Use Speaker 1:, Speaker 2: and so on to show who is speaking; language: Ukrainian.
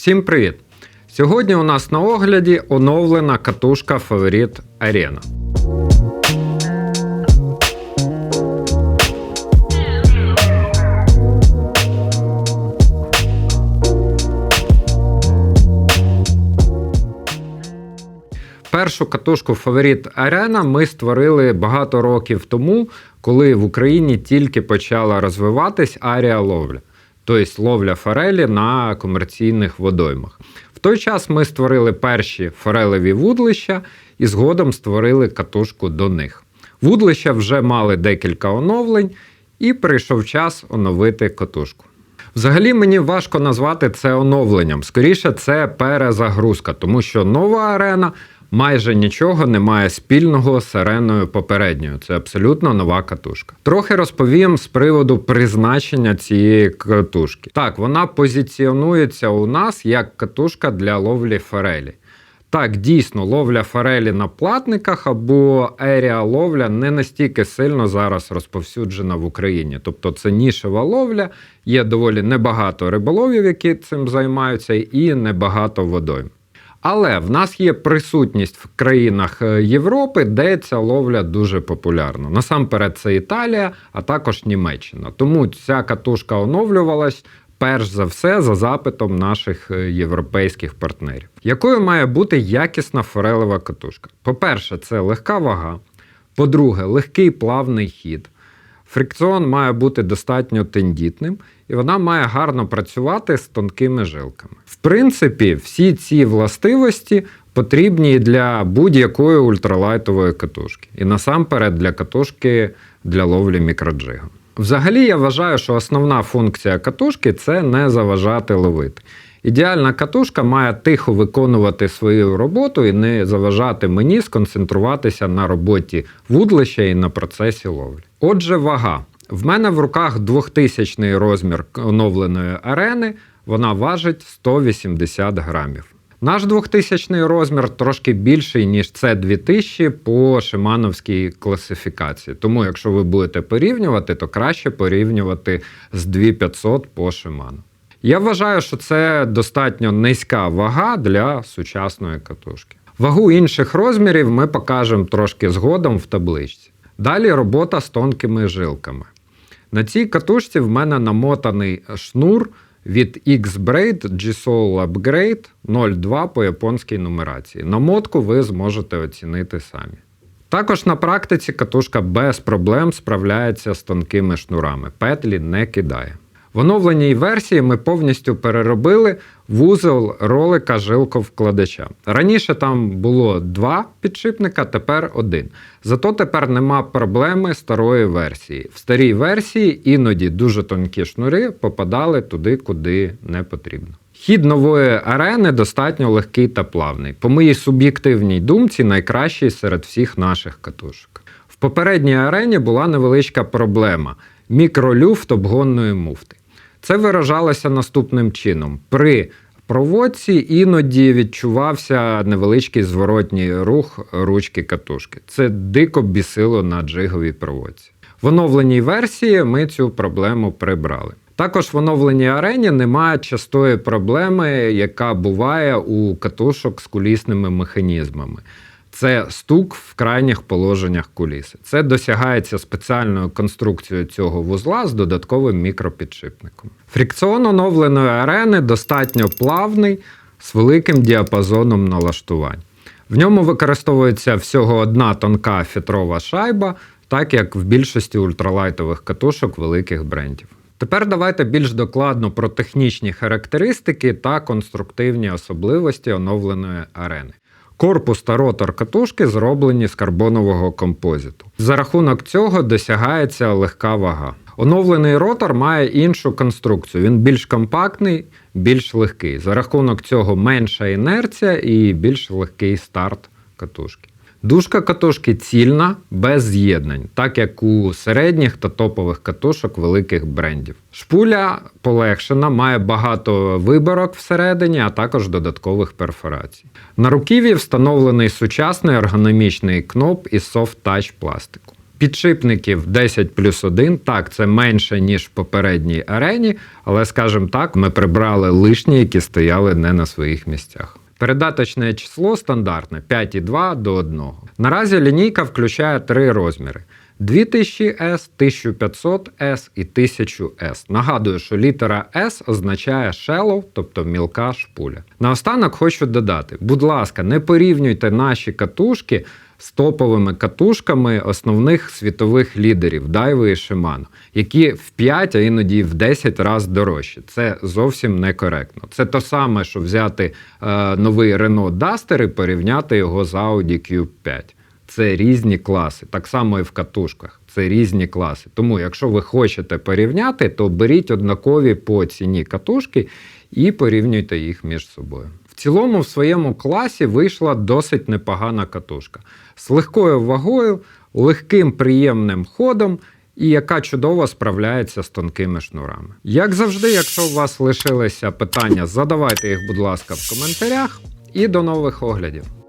Speaker 1: Всім привіт! Сьогодні у нас на огляді оновлена катушка Favorit Arena. Першу катушку Favorit Arena ми створили багато років тому, коли в Україні тільки почала розвиватись аріаловля, тобто ловля форелі на комерційних водоймах. В той час ми створили перші форелеві вудлища і згодом створили катушку до них. Вудлища вже мали декілька оновлень, і прийшов час оновити катушку. Взагалі мені важко назвати це оновленням. Скоріше, це перезагрузка, тому що нова арена майже нічого не має спільного з ареною попередньою. Це абсолютно нова катушка. Трохи розповім з приводу призначення цієї катушки. Так, вона позиціонується у нас як катушка для ловлі форелі. Так, дійсно, ловля форелі на платниках або еріа ловля не настільки сильно зараз розповсюджена в Україні. Тобто це нішева ловля, є доволі небагато риболовів, які цим займаються, і небагато водойм. Але в нас є присутність в країнах е, Європи, де ця ловля дуже популярна. Насамперед, це Італія, а також Німеччина. Тому ця катушка оновлювалась. Перш за все за запитом наших е, європейських партнерів. Якою має бути якісна форелева катушка? По-перше, це легка вага. По-друге, легкий плавний хід. Фрикціон має бути достатньо тендітним, і вона має гарно працювати з тонкими жилками. В принципі, всі ці властивості потрібні для будь-якої ультралайтової катушки. І насамперед для катушки для ловлі мікроджигом. Взагалі, я вважаю, що основна функція катушки це не заважати ловити. Ідеальна катушка має тихо виконувати свою роботу і не заважати мені сконцентруватися на роботі вудлища і на процесі ловлі. Отже, вага. В мене в руках 2000 розмір оновленої арени, вона важить 180 грамів. Наш 2000 розмір трошки більший, ніж це 2000 по шимановській класифікації. Тому, якщо ви будете порівнювати, то краще порівнювати з 2500 по Шиману. Я вважаю, що це достатньо низька вага для сучасної катушки. Вагу інших розмірів ми покажемо трошки згодом в табличці. Далі робота з тонкими жилками. На цій катушці в мене намотаний шнур від X-Braid G-Soul Upgrade 02 по японській нумерації. Намотку ви зможете оцінити самі. Також на практиці катушка без проблем справляється з тонкими шнурами, петлі не кидає. В оновленій версії ми повністю переробили вузол ролика жилковкладача. Раніше там було два підшипника, тепер один. Зато тепер нема проблеми старої версії. В старій версії іноді дуже тонкі шнури попадали туди, куди не потрібно. Хід нової арени достатньо легкий та плавний. По моїй суб'єктивній думці, найкращий серед всіх наших катушок. В попередній арені була невеличка проблема мікролюфт обгонної муфти. Це виражалося наступним чином. При проводці іноді відчувався невеличкий зворотній рух ручки катушки. Це дико бісило на джиговій проводці. В оновленій версії ми цю проблему прибрали. Також в оновленій арені немає частої проблеми, яка буває у катушок з кулісними механізмами. Це стук в крайніх положеннях куліси. Це досягається спеціальною конструкцією цього вузла з додатковим мікропідшипником. Фрикціон оновленої арени достатньо плавний з великим діапазоном налаштувань. В ньому використовується всього одна тонка фітрова шайба, так як в більшості ультралайтових катушок великих брендів. Тепер давайте більш докладно про технічні характеристики та конструктивні особливості оновленої арени. Корпус та ротор катушки зроблені з карбонового композиту. За рахунок цього досягається легка вага. Оновлений ротор має іншу конструкцію. Він більш компактний, більш легкий. За рахунок цього менша інерція і більш легкий старт катушки. Дужка катушки цільна, без з'єднань, так як у середніх та топових катушок великих брендів. Шпуля полегшена, має багато виборок всередині, а також додаткових перфорацій. На руків'ї встановлений сучасний ергономічний кноп із soft touch пластику. Підшипників 10 плюс 1, так, це менше, ніж в попередній арені, але, скажімо так, ми прибрали лишні, які стояли не на своїх місцях. Передаточне число стандартне 5,2 до 1. Наразі лінійка включає три розміри: 2000S, 1500S і 1000S. Нагадую, що літера S означає shallow, тобто мілка шпуля. Наостанок хочу додати: будь ласка, не порівнюйте наші катушки з топовими катушками основних світових лідерів Дайви і Shimano, які в 5, а іноді в 10 разів дорожчі. Це зовсім некоректно. Це то саме, що взяти е, новий Renault Duster і порівняти його з Audi Q5. Це різні класи, так само і в катушках. Це різні класи. Тому, якщо ви хочете порівняти, то беріть однакові по ціні катушки і порівнюйте їх між собою. В цілому, в своєму класі вийшла досить непогана катушка з легкою вагою, легким приємним ходом. І яка чудово справляється з тонкими шнурами. Як завжди, якщо у вас лишилися питання, задавайте їх, будь ласка, в коментарях. І до нових оглядів.